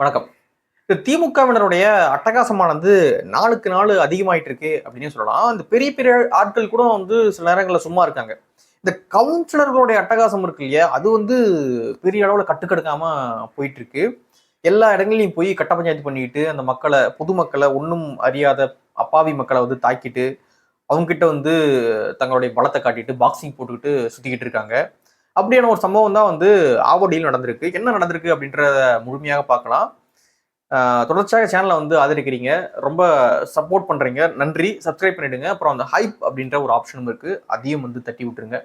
வணக்கம். இந்த திமுகவினருடைய அட்டகாசமானது நாளுக்கு நாள் அதிகமாயிட்டு இருக்கு அப்படின்னு சொல்லலாம். இந்த பெரிய பெரிய ஆட்கள் கூட வந்து சில நேரங்களில் சும்மா இருக்காங்க. இந்த கவுன்சிலர்களுடைய அட்டகாசம் இருக்கு இல்லையா? அது வந்து பெரிய அளவில் கட்டுக்கடுக்காம போயிட்டு இருக்கு எல்லா இடங்களையும் போய் கட்ட பஞ்சாயத்து பண்ணிட்டு அந்த மக்களை பொதுமக்களை ஒன்றும் அறியாத அப்பாவி மக்களை வந்து தாக்கிட்டு அவங்ககிட்ட வந்து தங்களுடைய பலத்தை காட்டிட்டு பாக்ஸிங் போட்டுக்கிட்டு சுத்திக்கிட்டு இருக்காங்க. அப்படியான ஒரு சம்பவம் தான் வந்து ஆவோடியில் நடந்திருக்கு. என்ன நடந்திருக்கு அப்படின்றத முழுமையாக பார்க்கலாம். தொடர்ச்சியாக சேனலை வந்து ஆதரிக்கிறீங்க. ரொம்ப சப்போர்ட் பண்ணுறீங்க நன்றி. சப்ஸ்கிரைப் பண்ணிடுங்க. அப்புறம் அந்த ஹைப் அப்படின்ற ஒரு ஆப்ஷனும் இருக்குது அதையும் வந்து தட்டி விட்டுருங்க.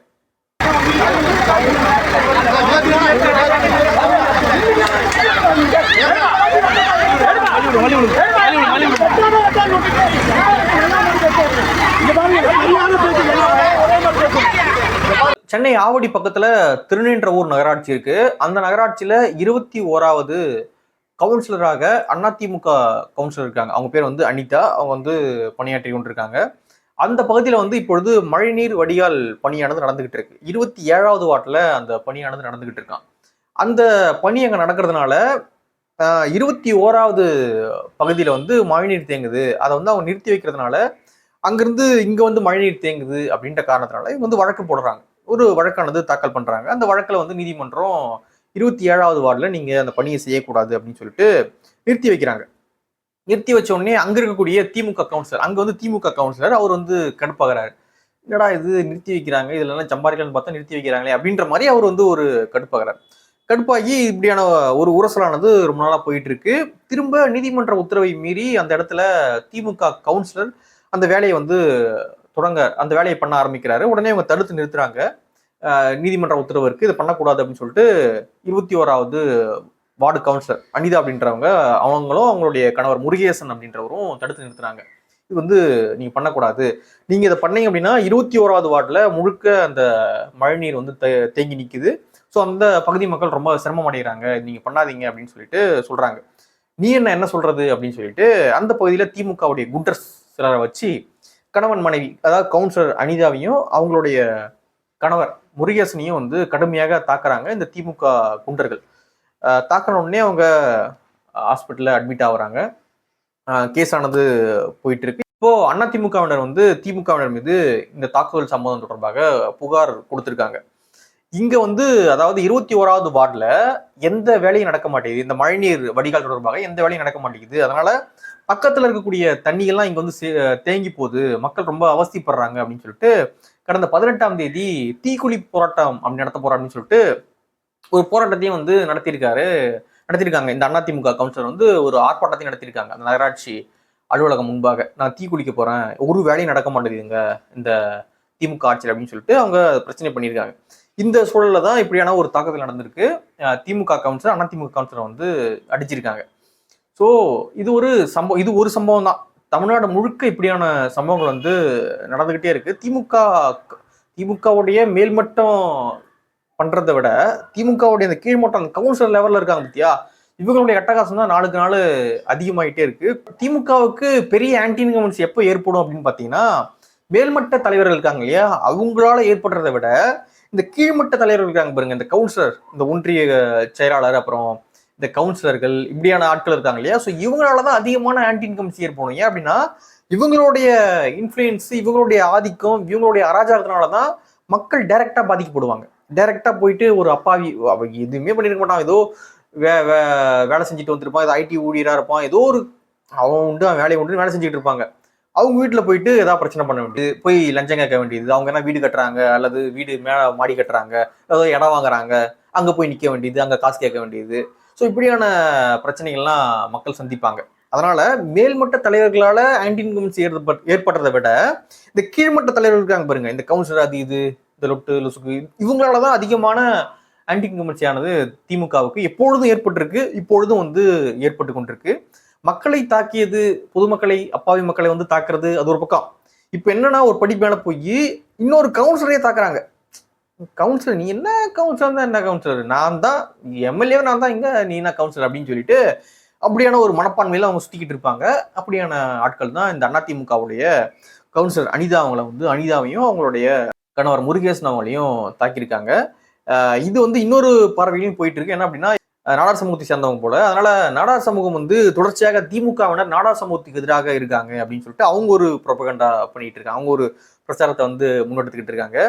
சென்னை ஆவடி பக்கத்துல திருநின்றவூர் நகராட்சி இருக்கு. அந்த நகராட்சியில இருபத்தி ஓராவது கவுன்சிலராக அதிமுக கவுன்சிலர் இருக்காங்க. அவங்க பேர் வந்து அனிதா. அவங்க வந்து பணியாற்றி கொண்டிருக்காங்க. அந்த பகுதியில் வந்து இப்பொழுது மழைநீர் வடிகால் பணியானது நடந்துகிட்டு இருக்கு. இருபத்தி ஏழாவது வாட்டில் அந்த பணியானது நடந்துகிட்டு இருக்கான். அந்த பணி அங்கே நடக்கிறதுனால இருபத்தி ஓராவது பகுதியில் வந்து மழைநீர் தேங்குது. அதை வந்து அவங்க நிறுத்தி வைக்கிறதுனால அங்கிருந்து இங்கே வந்து மழைநீர் தேங்குது அப்படின்ற காரணத்தினால இவங்க வந்து வழக்கு போடுறாங்க. ஒரு வழக்கானது தாக்கல் பண்ணுறாங்க அந்த வழக்கில் வந்து நீதிமன்றம் இருபத்தி ஏழாவது வார்டில் நீங்கள் அந்த பணியை செய்யக்கூடாது அப்படின்னு சொல்லிட்டு நிறுத்தி வைக்கிறாங்க. நிறுத்தி வச்ச உடனே அங்கே இருக்கக்கூடிய திமுக கவுன்சிலர் அங்கே வந்து திமுக கவுன்சிலர் அவர் வந்து கடுப்பாகிறாரு. என்னடா இது? நிறுத்தி வைக்கிறாங்க. இதுல எல்லாம் சம்பாதிக்கலாம்னு பார்த்தா நிறுத்தி வைக்கிறாங்களே அப்படின்ற மாதிரி அவர் வந்து ஒரு கடுப்பாகிறார். கடுப்பாகி இப்படியான ஒரு உரசலானது ரொம்ப நாளாக போயிட்டு இருக்கு திரும்ப நீதிமன்ற உத்தரவை மீறி அந்த இடத்துல திமுக கவுன்சிலர் அந்த வேலையை வந்து தொடங்க அந்த வேலையை பண்ண ஆரம்பிக்கிறாரு. உடனே அவங்க தடுத்து நிறுத்துறாங்க. நீதிமன்ற உத்தரவு இருக்கு. இதை பண்ணக்கூடாது அப்படின்னு சொல்லிட்டு இருபத்தி ஓராவது வார்டு கவுன்சிலர் அனிதா அப்படின்றவங்க அவங்களும் அவங்களுடைய கணவர் முருகேசன் அப்படின்றவரும் தடுத்து நிறுத்துறாங்க. இது வந்து நீங்க பண்ணக்கூடாது. நீங்க இதை பண்ணீங்க அப்படின்னா இருபத்தி ஓராவது வார்டில் முழுக்க அந்த மழைநீர் வந்து தே- தேங்கி நிற்குது ஸோ அந்த பகுதி மக்கள் ரொம்ப சிரமம் அடைகிறாங்க நீங்க பண்ணாதீங்க அப்படின்னு சொல்லிட்டு சொல்றாங்க. நீ என்ன என்ன சொல்றது அப்படின்னு சொல்லிட்டு அந்த பகுதியில் திமுகவுடைய குண்டர்ஸ் சிலரை வச்சு கணவன் மனைவி அதாவது கவுன்சிலர் அனிதாவையும் அவங்களுடைய கணவர் முருகேசனையும் வந்து கடுமையாக தாக்குறாங்க இந்த திமுக குண்டர்கள். தாக்கின உடனே அவங்க ஹாஸ்பிட்டலில் அட்மிட் ஆகுறாங்க. கேஸ் ஆனது போயிட்டு இருக்கு. இப்போ அதிமுகவினர் வந்து திமுகவினர் மீது இந்த தாக்குதல் சம்பவம் தொடர்பாக புகார் கொடுத்துருக்காங்க. இங்க வந்து அதாவது இருபத்தி ஓராவது வார்டில் எந்த வேலையும் நடக்க மாட்டேங்குது. இந்த மழைநீர் வடிகால் தொடர்பாக எந்த வேலையும் நடக்க மாட்டேங்குது. அதனால பக்கத்துல இருக்கக்கூடிய தண்ணியெல்லாம் இங்க வந்து சே- தேங்கி போகுது. மக்கள் ரொம்ப அவஸ்திப்படுறாங்க அப்படின்னு சொல்லிட்டு கடந்த பதினெட்டாம் தேதி தீக்குழி போராட்டம் அப்படி நடத்த போறோம் அப்படின்னு சொல்லிட்டு ஒரு போராட்டத்தையும் வந்து நடத்தியிருக்காரு. நடத்தியிருக்காங்க. இந்த அதிமுக கவுன்சிலர் வந்து ஒரு ஆர்ப்பாட்டத்தையும் நடத்தியிருக்காங்க. அந்த நகராட்சி அலுவலகம் முன்பாக. நான் தீ குளிக்க போறேன். ஒரு வேலையும் நடக்க மாட்டேங்குதுங்க இந்த திமுக ஆட்சியில் அப்படின்னு சொல்லிட்டு அவங்க பிரச்சனை பண்ணியிருக்காங்க. இந்த சூழல்ல தான் இப்படியான ஒரு தாக்குதல் நடந்திருக்கு. திமுக கவுன்சிலர் அதிமுக கவுன்சிலர் வந்து அடிச்சிருக்காங்க. ஸோ இது ஒரு சம்பவம் இது ஒரு சம்பவம் தான். தமிழ்நாடு முழுக்க இப்படியான சம்பவங்கள் வந்து நடந்துகிட்டே இருக்கு. திமுக திமுகவுடைய மேல்மட்டம் பண்றதை விட திமுகவுடைய அந்த கீழ்மட்டம் அந்த கவுன்சிலர் லெவல்ல இருக்காங்க பத்தியா? இவங்களுடைய அட்டகாசம் தான் நாளுக்கு நாள் அதிகமாயிட்டே இருக்கு. திமுகவுக்கு பெரிய ஆன்டி கவுன்ஸ் எப்போ ஏற்படும் அப்படின்னு பார்த்தீங்கன்னா மேல்மட்ட தலைவர்கள் இருக்காங்க இல்லையா? அவங்களால ஏற்படுறதை விட இந்த கீழ்மட்ட தலைவர்கள் இருக்காங்க பாருங்க இந்த கவுன்சிலர் இந்த ஒன்றிய செயலாளர் அப்புறம் இந்த கவுன்சிலர்கள் இப்படியான ஆட்கள் இருக்காங்க இல்லையா? ஸோ இவங்களால தான் அதிகமான ஆன்டி இன்கம்ஸ் ஏற்படும் ஏன் அப்படின்னா இவங்களுடைய இன்ஃப்ளூயன்ஸ் இவங்களுடைய ஆதிக்கம் இவங்களுடைய அராஜகத்தினால தான் மக்கள் டைரெக்டாக பாதிக்கப்படுவாங்க. டைரெக்டாக போயிட்டு ஒரு அப்பாவி அவங்க எதுவுமே பண்ணிருக்க மாட்டான். ஏதோ வே வே- வேலை செஞ்சுட்டு வந்திருப்பான். ஏதோ ஐடி ஊழியராக இருப்பான். ஏதோ ஒரு அவன் உண்டு அவன் வேலையை உண்டு வேலை செஞ்சுட்டு இருப்பாங்க. அவங்க வீட்டில் போயிட்டு ஏதாவது பிரச்சனை பண்ண வேண்டியது. போய் லஞ்சம் கேட்க வேண்டியது. அவங்க என்ன வீடு கட்டுறாங்க? அல்லது வீடு மேலே மாடி கட்டுறாங்க? ஏதோ இடம் வாங்குறாங்க. அங்கே போய் நிற்க வேண்டியது. அங்கே காசு கேட்க வேண்டியது. ஸோ இப்படியான பிரச்சனைகள்லாம் மக்கள் சந்திப்பாங்க. அதனால மேல்மட்ட தலைவர்களால ஆன்டி இன்கம்ஸ் ஏற்படுறதை விட இந்த கீழ்மட்ட தலைவர்கள் இருக்காங்க பாருங்க. இந்த கவுன்சிலர் அது இது இந்த லொட்டு லுசுக்கு இவங்களால தான் அதிகமான ஆன்டி இன்கமன்சி ஆனது திமுகவுக்கு எப்பொழுதும் ஏற்பட்டிருக்கு இப்பொழுதும் வந்து ஏற்பட்டு கொண்டிருக்கு. மக்களை தாக்கியது பொதுமக்களை அப்பாவி மக்களை வந்து தாக்குறது அது ஒரு பக்கம். இப்போ என்னன்னா ஒரு படிப்பான போய் இன்னொரு கவுன்சிலரையே தாக்குறாங்க. கவுன்சிலர் நீ என்ன கவுன்சிலர் தான் என்ன கவுன்சிலர் நான் தான் எம்எல்ஏ நான் தான் இங்க நீ என்ன கவுன்சிலர் அப்படின்னு சொல்லிட்டு அப்படியான ஒரு மனப்பான்மையில அவங்க சுத்திக்கிட்டு இருப்பாங்க. அப்படியான ஆட்கள் தான் இந்த அதிமுகவுடைய கவுன்சிலர் அனிதா அவங்கள வந்து அனிதாவையும் அவங்களுடைய கணவர் முருகேசன் அவங்களையும் தாக்கியிருக்காங்க. இது வந்து இன்னொரு பார்வையிலையும் போயிட்டு இருக்கு. என்ன அப்படின்னா நாடார் சமூகத்தை சேர்ந்தவங்க போல. அதனால நாடார் சமூகம் வந்து தொடர்ச்சியாக திமுகவினர் நாடார் சமூகத்துக்கு எதிராக இருக்காங்க அப்படின்னு சொல்லிட்டு அவங்க ஒரு ப்ரொபகண்டா பண்ணிட்டு இருக்காங்க. அவங்க ஒரு பிரச்சாரத்தை வந்து முன்னெடுத்துக்கிட்டு இருக்காங்க.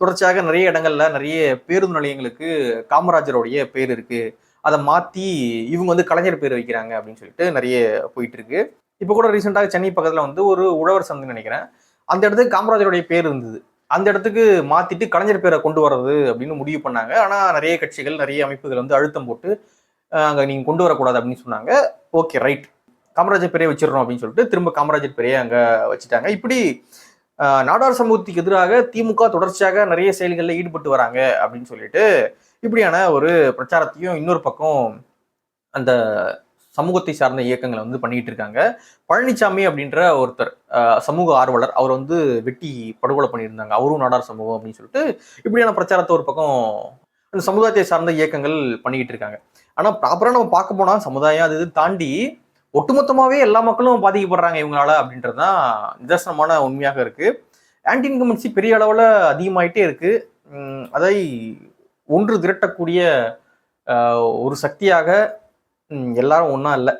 தொடர்ச்சியாக நிறைய இடங்கள்ல நிறைய பேருந்து நிலையங்களுக்கு காமராஜருடைய பேர் இருக்கு. அதை மாத்தி இவங்க வந்து கலைஞர் பேர் வைக்கிறாங்க அப்படின்னு சொல்லிட்டு நிறைய போயிட்டு இருக்கு. இப்போ கூட ரீசெண்டாக சென்னை பக்கத்தில் வந்து ஒரு உழவர் சந்தைன்னு நினைக்கிறேன். அந்த இடத்துக்கு காமராஜருடைய பேர் இருந்தது. அந்த இடத்துக்கு மாத்திட்டு கலைஞர் பேரை கொண்டு வர்றது அப்படின்னு முடிவு பண்ணாங்க. ஆனா நிறைய கட்சிகள் நிறைய அமைப்புகள் வந்து அழுத்தம் போட்டு அங்கே அங்க நீங்க கொண்டு வரக்கூடாது அப்படின்னு சொன்னாங்க. Okay right. காமராஜர் பேரே வச்சிடறோம் அப்படின்னு சொல்லிட்டு திரும்ப காமராஜர் பேரையே அங்க வச்சுட்டாங்க. இப்படி நாடார் சமூகத்துக்கு எதிராக திமுக தொடர்ச்சியாக நிறைய செயல்களில் ஈடுபட்டு வராங்க அப்படின்னு சொல்லிட்டு இப்படியான ஒரு பிரச்சாரத்தையும் இன்னொரு பக்கம் அந்த சமூகத்தை சார்ந்த இயக்கங்களை வந்து பண்ணிட்டு இருக்காங்க. பழனிசாமி அப்படின்ற ஒருத்தர். சமூக ஆர்வலர் அவர் வந்து வெட்டி படுகொலை பண்ணியிருந்தாங்க. அவரும் நாடார் சமூகம் அப்படின்னு சொல்லிட்டு இப்படியான பிரச்சாரத்தை ஒரு பக்கம் அந்த சமுதாயத்தை சார்ந்த இயக்கங்கள் பண்ணிக்கிட்டு இருக்காங்க. ஆனால் ப்ராப்பராக நம்ம பார்க்க போனால் சமுதாயம் அது இது தாண்டி ஒட்டுமொத்தமாகவே எல்லா மக்களும் பாதிக்கப்படுறாங்க இவங்களால அப்படின்றது தான் நிதர்சனமான உண்மையாக இருக்குது ஆன்டி இன்கமன்சி பெரிய அளவில் அதிகமாயிட்டே இருக்குது அதை ஒன்று திரட்டக்கூடிய ஒரு சக்தியாக எல்லாரும் ஒன்றா இல்லை.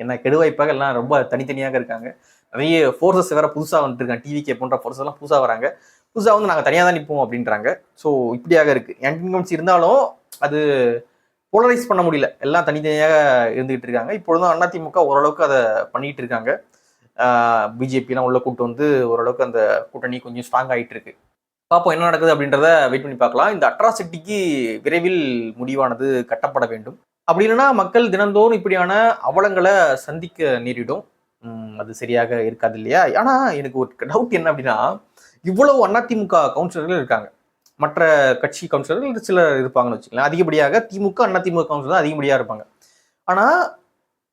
என்ன கெடுவாய்ப்பாக எல்லாம் ரொம்ப தனித்தனியாக இருக்காங்க. நிறைய ஃபோர்ஸஸ் வேற புதுசாக வந்துட்டு இருக்காங்க. டிவிகே போன்ற ஃபோர்ஸஸ் எல்லாம் புதுசாக வராங்க. புதுசாக வந்து நாங்கள் தனியாக தான் நிற்போம் அப்படின்றாங்க. ஸோ இப்படியாக இருக்கு. ஆன்டி இருந்தாலும் அது போலரைஸ் பண்ண முடியல. எல்லாம் தனித்தனியாக இருந்துகிட்டு இருக்காங்க. இப்பொழுதும் அதிமுக ஓரளவுக்கு அதை பண்ணிட்டு இருக்காங்க. பிஜேபிலாம் உள்ள கூட்டு வந்து ஓரளவுக்கு அந்த கூட்டணி கொஞ்சம் ஸ்ட்ராங் ஆகிட்டு இருக்கு. பார்ப்போம் என்ன நடக்குது அப்படின்றத வெயிட் பண்ணி பார்க்கலாம். இந்த அட்ராசிட்டிக்கு விரைவில் முடிவானது கட்டப்பட வேண்டும். அப்படி இல்லைன்னா மக்கள் தினந்தோறும் இப்படியான அவலங்களை சந்திக்க நேரிடும். அது சரியாக இருக்காது இல்லையா? ஆனால் எனக்கு ஒரு டவுட் என்ன அப்படின்னா இவ்வளவு அதிமுக கவுன்சிலர்கள் இருக்காங்க. மற்ற கட்சி கவுன்சிலர்கள் சிலர் இருப்பாங்கன்னு வச்சுக்கலாம் அதிகப்படியாக திமுக அதிமுக கவுன்சிலர் தான் அதிகப்படியாக இருப்பாங்க. ஆனால்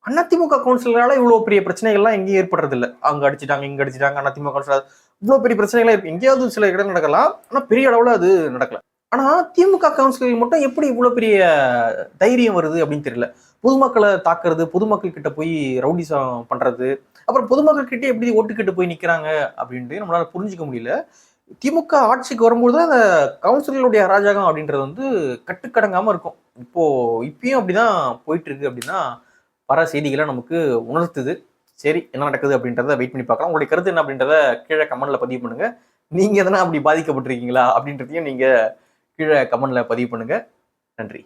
அதிமுக கவுன்சிலரால் இவ்வளோ பெரிய பிரச்சனைகள்லாம் எங்கேயும் ஏற்படுறதில்ல. அங்கே அடிச்சிட்டாங்க இங்கே அடிச்சிட்டாங்க அதிமுக கவுன்சிலர் இவ்வளோ பெரிய பிரச்சனைகள் இருக்கு. எங்கேயாவது சில இடம் நடக்கலாம். ஆனால் பெரிய அளவில் அது நடக்கல. ஆனால் திமுக கவுன்சிலர்கள் மட்டும் எப்படி இவ்வளோ பெரிய தைரியம் வருது அப்படின்னு தெரியல. பொதுமக்களை தாக்குறது பொதுமக்கள் கிட்ட போய் ரவுடிசம் பண்ணுறது அப்புறம் பொதுமக்கள் கிட்டே எப்படி ஓட்டுக்கிட்டு போய் நிற்கிறாங்க அப்படின்ட்டு நம்மளால் புரிஞ்சிக்க முடியல. திமுக ஆட்சிக்கு வரும்போது தான் அந்த கவுன்சிலர்களுடைய அராஜகம் அப்படின்றது வந்து கட்டுக்கடங்காமல் இருக்கும். இப்போது இப்பயும் அப்படிதான் போயிட்டு இருக்கு அப்படின்னா வர செய்திகளை நமக்கு உணர்த்துது. சரி என்ன நடக்குது அப்படின்றத வெயிட் பண்ணி பார்க்கலாம். உங்களுடைய கருத்து என்ன அப்படின்றத கீழே கமெண்ட்ல பதிவு பண்ணுங்க. நீங்க எதனா அப்படி பாதிக்கப்பட்டிருக்கீங்களா அப்படின்றதையும் நீங்க கீழே கமெண்ட்ல பதிவு பண்ணுங்க. நன்றி.